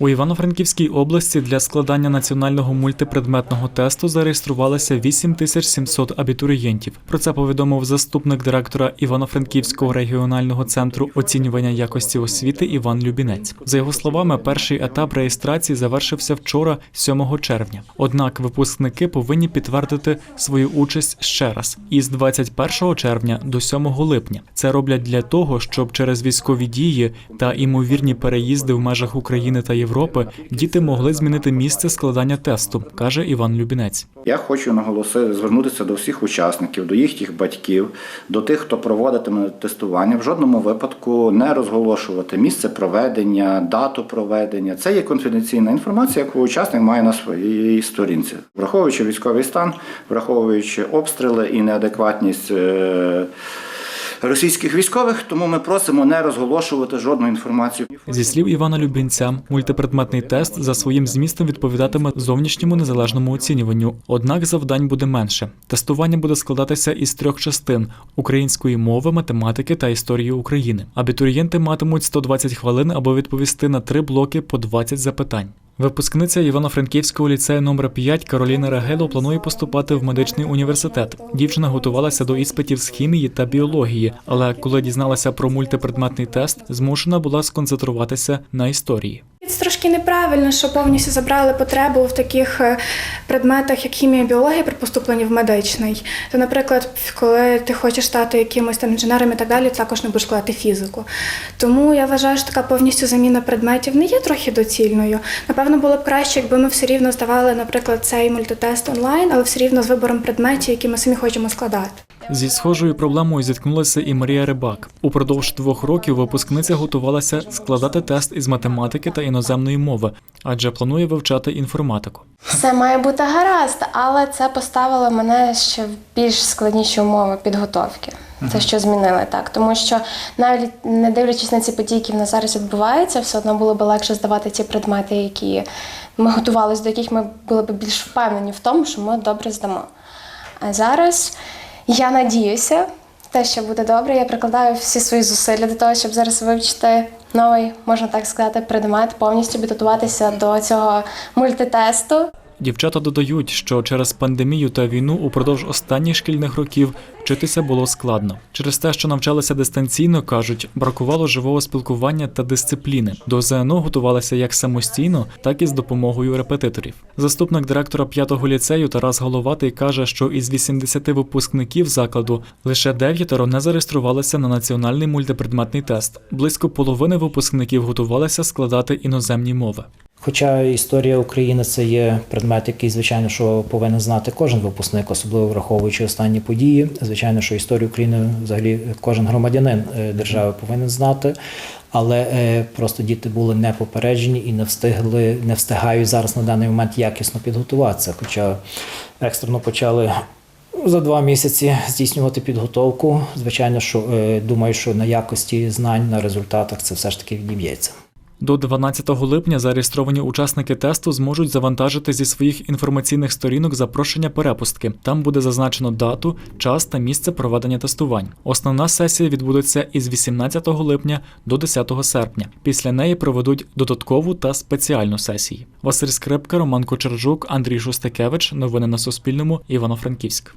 У Івано-Франківській області для складання національного мультипредметного тесту зареєструвалося 8700 абітурієнтів. Про це повідомив заступник директора Івано-Франківського регіонального центру оцінювання якості освіти Іван Любінець. За його словами, перший етап реєстрації завершився вчора, 7 червня. Однак випускники повинні підтвердити свою участь ще раз із 21 червня до 7 липня. Це роблять для того, щоб через військові дії та імовірні переїзди в межах України та Європи діти могли змінити місце складання тесту, каже Іван Любінець. Я хочу наголосити, звернутися до всіх учасників, до їхніх батьків, до тих, хто проводитиме тестування. В жодному випадку не розголошувати місце проведення, дату проведення. Це є конфіденційна інформація, яку учасник має на своїй сторінці, враховуючи військовий стан, враховуючи обстріли і неадекватність. Російських військових, тому ми просимо не розголошувати жодну інформацію. Зі слів Івана Любінця, мультипредметний тест за своїм змістом відповідатиме зовнішньому незалежному оцінюванню. Однак завдань буде менше. Тестування буде складатися із трьох частин: української мови, математики та історії України. Абітурієнти матимуть 120 хвилин, аби відповісти на три блоки по 20 запитань. Випускниця Івано-Франківського ліцею номер 5 Кароліна Рагело планує поступати в медичний університет. Дівчина готувалася до іспитів з хімії та біології, але коли дізналася про мультипредметний тест, змушена була сконцентруватися на історії. Це трошки неправильно, що повністю забрали потребу в таких е, предметах, як хімія, біологія при поступленні в медичний. То, наприклад, коли ти хочеш стати якимось там інженером і так далі, також не будеш складати фізику. Тому я вважаю, що така повністю заміна предметів не є трохи доцільною. Напевно, було б краще, якби ми все рівно здавали, наприклад, цей мультитест онлайн, але все рівно з вибором предметів, які ми самі хочемо складати. Зі схожою проблемою зіткнулася і Марія Рибак. Упродовж двох років випускниця готувалася складати тест із математики та іноземної мови, адже планує вивчати інформатику. Все має бути гаразд, але це поставило мене ще в більш складніші умови підготовки. Це що змінили так, тому що навіть не дивлячись на ці події, які в нас зараз відбуваються, все одно було б легше здавати ті предмети, які ми готувалися, до яких ми були б більш впевнені в тому, що ми добре здамо. А зараз я надіюся, те, що буде добре. Я прикладаю всі свої зусилля до того, щоб зараз вивчити новий, можна так сказати, предмет, повністю підготуватися до цього мультитесту. Дівчата додають, що через пандемію та війну упродовж останніх шкільних років вчитися було складно. Через те, що навчалися дистанційно, кажуть, бракувало живого спілкування та дисципліни. До ЗНО готувалися як самостійно, так і з допомогою репетиторів. Заступник директора п'ятого ліцею Тарас Головатий каже, що із 80 випускників закладу лише дев'ятеро не зареєструвалися на національний мультипредметний тест. Близько половини випускників готувалися складати іноземні мови. Хоча історія України це є предмет, який, звичайно, що повинен знати кожен випускник, особливо враховуючи останні події. Звичайно, що історію України взагалі кожен громадянин е, держави повинен знати. Але е, просто діти були не попереджені і не встигли, не встигають зараз на даний момент якісно підготуватися. Хоча екстрено почали за два місяці здійснювати підготовку. Звичайно, що е, думаю, що на якості знань, на результатах це все ж таки відіб'ється. До 12 липня зареєстровані учасники тесту зможуть завантажити зі своїх інформаційних сторінок запрошення перепустки. Там буде зазначено дату, час та місце проведення тестувань. Основна сесія відбудеться із 18 липня до 10 серпня. Після неї проведуть додаткову та спеціальну сесії. Василь Скрипка, Роман Кочержук, Андрій Шостакевич. Новини на Суспільному. Івано-Франківськ.